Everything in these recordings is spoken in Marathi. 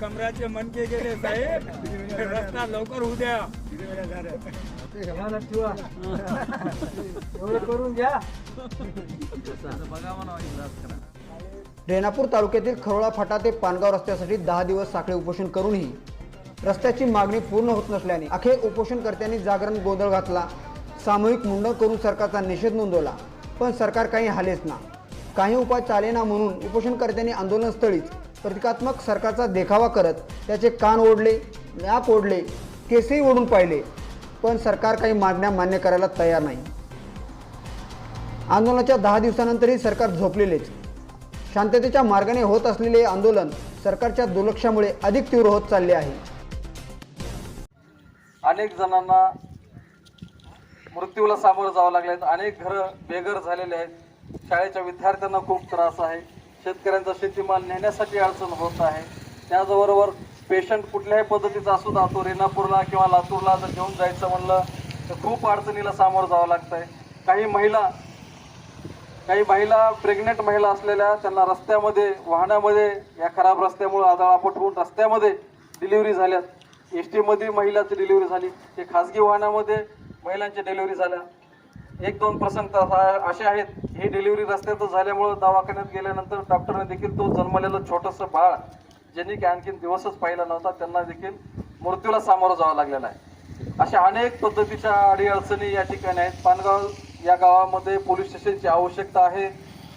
कमराचे मनके गेले साहेब. रस्ता लवकर होऊ द्या. एवढं करून घ्या. रेणापूर तालुक्यातील खरोळा फाटा ते पानगाव रस्त्यासाठी दहा दिवस साखळे उपोषण करूनही रस्त्याची मागणी पूर्ण होत नसल्याने अखेर उपोषणकर्त्यांनी जागरण गोंधळ घातला. सामूहिक मुंडन करून सरकारचा निषेध नोंदवला. पण सरकार काही हालेच ना. काही उपाय चालेना म्हणून उपोषणकर्त्यांनी आंदोलनस्थळीच प्रतिकात्मक सरकारचा देखावा करत त्याचे कान ओढले नाक ओढले केसही ओढून पाहिले. पण सरकार काही मागण्या मान्य करायला तयार नाही. आंदोलनाच्या दहा दिवसानंतरही सरकार झोपलेलेच. शांततेच्या मार्गाने होत असलेले आंदोलन सरकारच्या दुर्लक्षामुळे अधिक तीव्र होत चालले आहे. अनेक जणांना मृत्यूला सामोरं जावं लागले आहेत अनेक घरं बेघर झालेले आहेत. शाळेच्या विद्यार्थ्यांना खूप त्रास आहे. शेतकऱ्यांचा शेतीमाल नेण्यासाठी अडचण होत आहे. त्याचबरोबर पेशंट कुठल्याही पद्धतीचा असू दातो तो रेणापूरला किंवा लातूरला जर घेऊन जायचं म्हणलं तर खूप अडचणीला सामोरं जावं लागतं आहे काही महिला काही महिला प्रेग्नेंट महिला असलेल्या त्यांना रस्त्यामध्ये वाहनामध्ये या खराब रस्त्यामुळे आदळापट होऊन रस्त्यामध्ये डिलिव्हरी झाल्यात एस टीमध्ये महिलाची डिलिव्हरी झाली. ते खाजगी वाहनामध्ये महिलांच्या डिलिव्हरी झाल्या. एक दोन प्रसंग तर असे आहेत. ही डिलिव्हरी रस्त्यातच झाल्यामुळं दवाखान्यात गेल्यानंतर डॉक्टरने देखील तो जन्मलेलं छोटंसं बाळ ज्यांनी की आणखीन दिवसच पाहिला नव्हता त्यांना देखील मृत्यूला सामोरं जावं लागलेलं आहे. अशा अनेक पद्धतीच्या अडीअडचणी या ठिकाणी आहेत. पानगाव या गावामध्ये पोलीस स्टेशनची आवश्यकता आहे.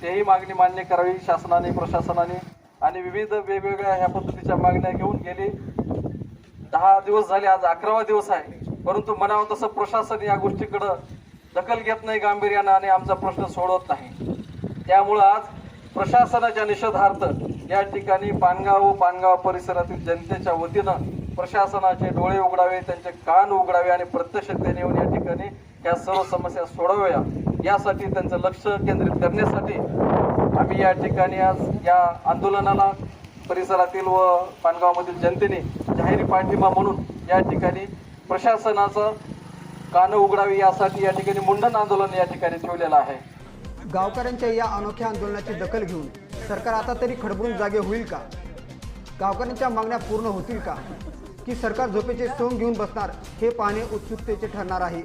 तेही मागणी मान्य करावी शासनाने प्रशासनाने. आणि विविध वेगवेगळ्या ह्या पद्धतीच्या मागण्या घेऊन गेली. दहा दिवस झाले आज अकरावा दिवस आहे. परंतु म्हणावं तसं प्रशासन या गोष्टीकडं दखल घेत नाही गांभीर्यानं आणि आमचा प्रश्न सोडवत नाही. त्यामुळं आज प्रशासनाच्या निषेधार्थ या ठिकाणी पानगाव व पानगाव परिसरातील जनतेच्या वतीनं प्रशासनाचे डोळे उघडावे त्यांचे कान उघडावे आणि प्रत्यक्षतेने येऊन या ठिकाणी या सर्व समस्या सोडवाव्या. यासाठी त्यांचं लक्ष केंद्रित करण्यासाठी आम्ही या ठिकाणी आज या आंदोलनाला परिसरातील व पानगावमधील जनतेने जाहीर पाठिंबा म्हणून या ठिकाणी प्रशासनाचं कानं उघडावी यासाठी या ठिकाणी मुंडन आंदोलन या ठिकाणी ठेवलेलं आहे. गावकऱ्यांच्या या अनोख्या आंदोलनाची दखल घेऊन सरकार आता तरी खडबडून जागे होईल का? गावकऱ्यांच्या मागण्या पूर्ण होतील का? की सरकार झोपेचे सोंग घेऊन बसणार हे पाहणे उत्सुकतेचे ठरणार आहे.